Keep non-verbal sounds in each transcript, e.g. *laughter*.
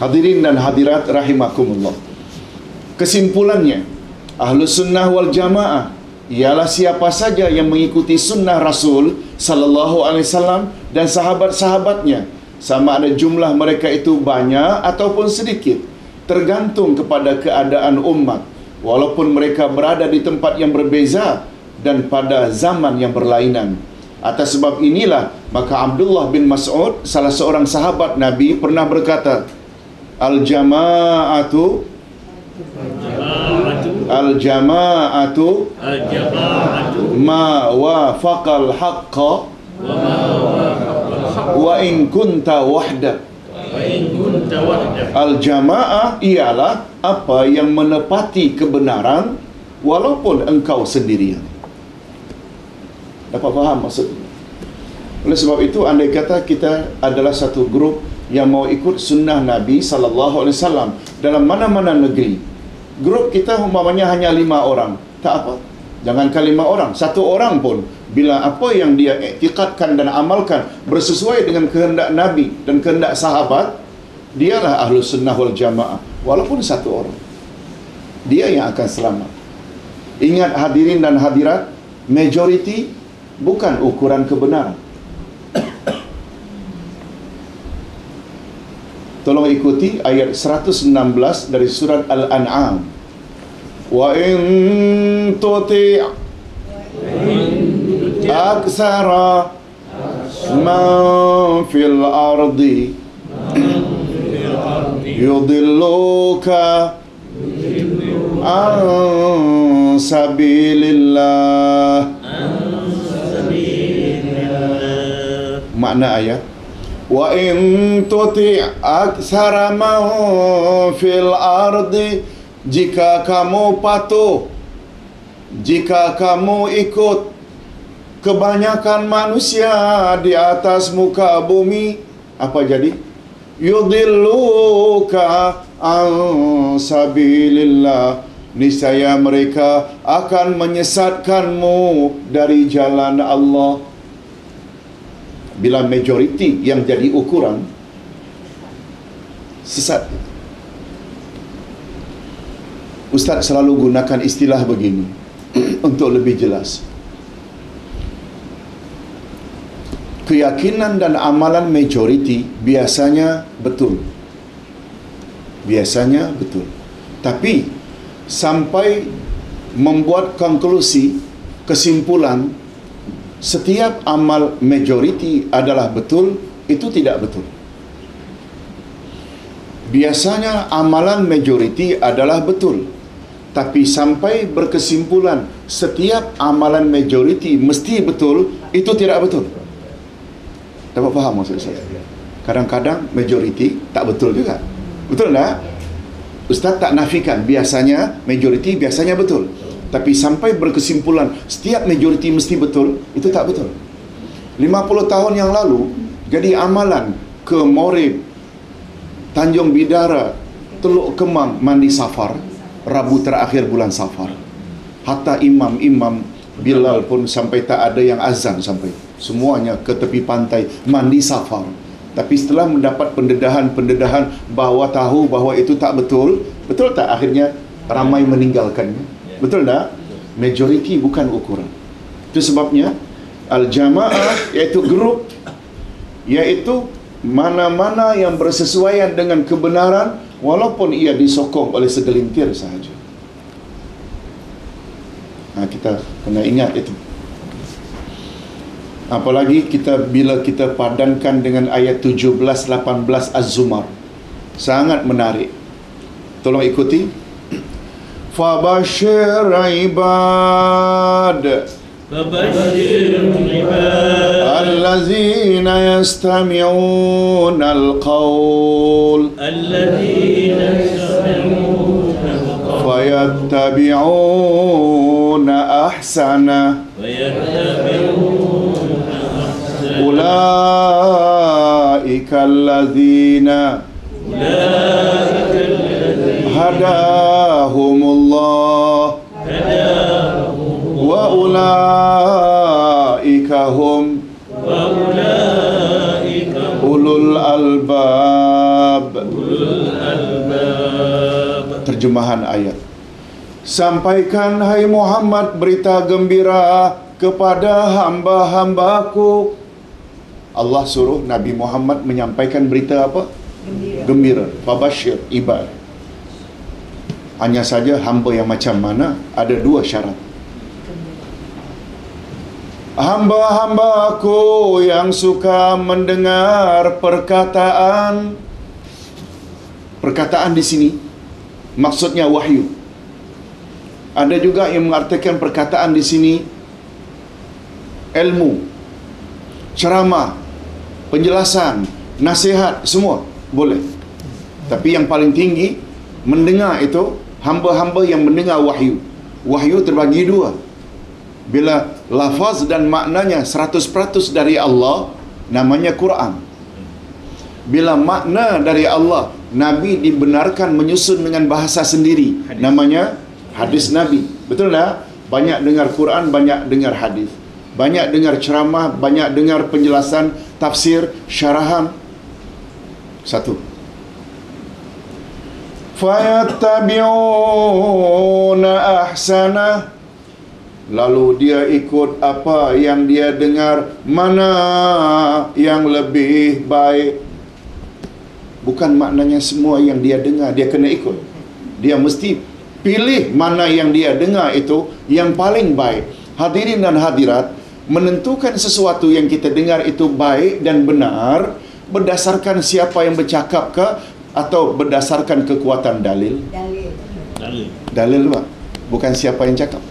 Hadirin dan hadirat rahimakumullah. Kesimpulannya, Ahlu Sunnah wal Jamaah ialah siapa saja yang mengikuti sunnah Rasul sallallahu alaihi wasallam dan sahabat-sahabatnya. Sama ada jumlah mereka itu banyak ataupun sedikit tergantung kepada keadaan umat. Walaupun mereka berada di tempat yang berbeza dan pada zaman yang berlainan. Atas sebab inilah maka Abdullah bin Mas'ud salah seorang sahabat Nabi pernah berkata al jama'atu al jama'atu Al-jama'atu. Ma wafaqal haqqa. Wa in kunta wahdak wa in kunta wahdak al jamaah ialah apa yang menepati kebenaran walaupun engkau sendirian. Dapat faham maksudnya? Oleh sebab itu andai kata kita adalah satu grup yang mau ikut sunnah Nabi sallallahu alaihi wasallam dalam mana-mana negeri. Grup kita umpamanya hanya lima orang. Tak apa. Jangankan lima orang satu orang pun. Bila apa yang dia iktikadkan dan amalkan bersesuai dengan kehendak Nabi dan kehendak sahabat dialah ahlu sunnah wal jamaah walaupun satu orang. Dia yang akan selamat. Ingat hadirin dan hadirat majority bukan ukuran kebenaran Tolong ikuti ayat 116 dari surat Al-An'am. Wa in tuti' aksara man fil ardi yudilluka an sabilillah. Makna ayat In tuti' aktsara man fil ardi jika kamu patuh jika kamu ikut kebanyakan manusia di atas muka bumi apa jadi? yudilluka an sabilillah niscaya mereka akan menyesatkanmu dari jalan Allah bila majoriti yang jadi ukuran sesat. Ustaz selalu gunakan istilah begini *clears throat* untuk lebih jelas. Keyakinan dan amalan majoriti biasanya betul. Biasanya betul. Tapi sampai membuat konklusi kesimpulan setiap amal majoriti adalah betul itu tidak betul. Biasanya amalan majoriti adalah betul tapi sampai berkesimpulan setiap amalan majoriti mesti betul itu tidak betul. Dapat faham maksud saya? Kadang-kadang majoriti tak betul juga. Betul tak? Ustaz tak nafikan biasanya majoriti biasanya betul tapi sampai berkesimpulan setiap majoriti mesti betul itu tak betul. 50 tahun yang lalu jadi amalan ke Morib Tanjung Bidara Teluk Kemang mandi safar Rabu terakhir bulan safar. Hatta imam-imam Bilal pun sampai tak ada yang azan sampai. Semuanya ke tepi pantai mandi safar. Tapi setelah mendapat pendedahan-pendedahan bahawa tahu bahawa itu tak betul betul tak akhirnya ramai meninggalkannya Betul tak? Majoriti bukan ukuran. Itu sebabnya al-jamaah iaitu grup iaitu mana-mana yang bersesuaian dengan kebenaran walaupun ia disokong oleh segelintir sahaja. Nah, kita kena ingat itu. Apalagi kita bila kita padankan dengan ayat 17 18 Az-Zumar. Sangat menarik. Tolong ikuti. فبشر عباد. فبشر عباد الذين يستمعون القول. الذين يستمعون القول فيتبعون أحسنه. ويتبعون أحسنه أولئك الذين أولئك الذين هداهم الله هداهم وأولئك هم وأولئك هم أولو الألباب أولو terjemahan ayat. Sampaikan hai Muhammad berita gembira kepada hamba-hambaku. Allah suruh Nabi Muhammad menyampaikan berita apa? Gembira. Gembira. Fabashir ibad. hanya saja hamba yang macam mana? Ada dua syarat. Hamba-hambaku yang suka mendengar perkataan perkataan di sini maksudnya wahyu. Ada juga yang mengartikan perkataan di sini ilmu, ceramah, penjelasan, nasihat semua boleh. Tapi yang paling tinggi mendengar itu hamba-hamba yang mendengar wahyu. Wahyu terbagi dua. Bila lafaz dan maknanya 100% dari Allah namanya Quran. Bila makna dari Allah Nabi dibenarkan menyusun dengan bahasa sendiri Hadis. namanya hadis Nabi. Betul tak? Banyak dengar Quran, banyak dengar hadis. Banyak dengar ceramah, banyak dengar penjelasan, tafsir, syarahan. Satu. Fayattabi'una ahsana Lalu dia ikut apa yang dia dengar. Mana yang lebih baik? Bukan maknanya semua yang dia dengar Dia kena ikut. Dia mesti pilih mana yang dia dengar itu Yang paling baik. Hadirin dan hadirat Menentukan sesuatu yang kita dengar itu baik dan benar Berdasarkan siapa yang bercakap ke Atau berdasarkan kekuatan dalil Dalil. Dalil. Dalil pak Bukan siapa yang cakap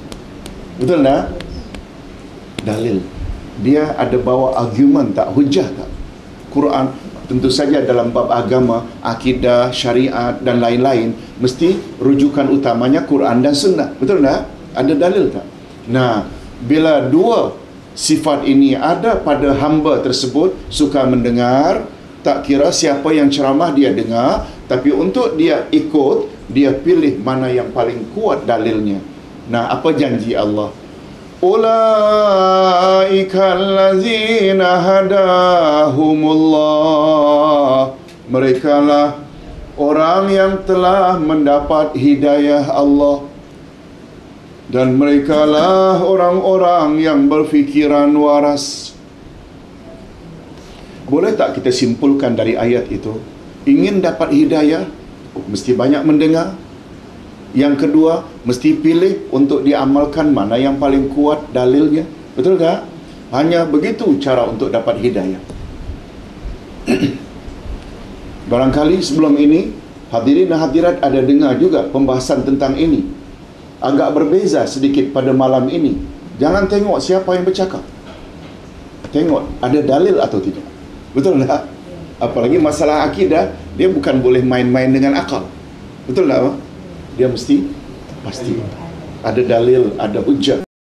Betul tak? Dalil Dia ada bawa argument tak? Hujah tak? Quran Tentu saja dalam bab agama Akidah, syariat dan lain-lain Mesti rujukan utamanya Quran dan sunnah Betul tak? Ada dalil tak? Nah Bila dua sifat ini ada pada hamba tersebut Suka mendengar Tak kira siapa yang ceramah dia dengar Tapi untuk dia ikut Dia pilih mana yang paling kuat dalilnya Nah, apa janji Allah? Ulaika allazina hadahumullah. Mereka lah orang yang telah mendapat hidayah Allah. Dan mereka lah orang-orang yang berfikiran waras. Boleh tak kita simpulkan dari ayat itu? Ingin dapat hidayah, mesti banyak mendengar, yang kedua, mesti pilih untuk diamalkan mana yang paling kuat dalilnya. Betul tak? Hanya begitu cara untuk dapat hidayah. *clears throat* Barangkali sebelum ini, hadirin dan hadirat ada dengar juga pembahasan tentang ini. Agak berbeza sedikit pada malam ini. Jangan tengok siapa yang bercakap. Tengok ada dalil atau tidak. Betul tak? Apalagi masalah akidah, dia bukan boleh main-main dengan akal. Betul tak? Dia mesti pasti ada dalil, ada hujah.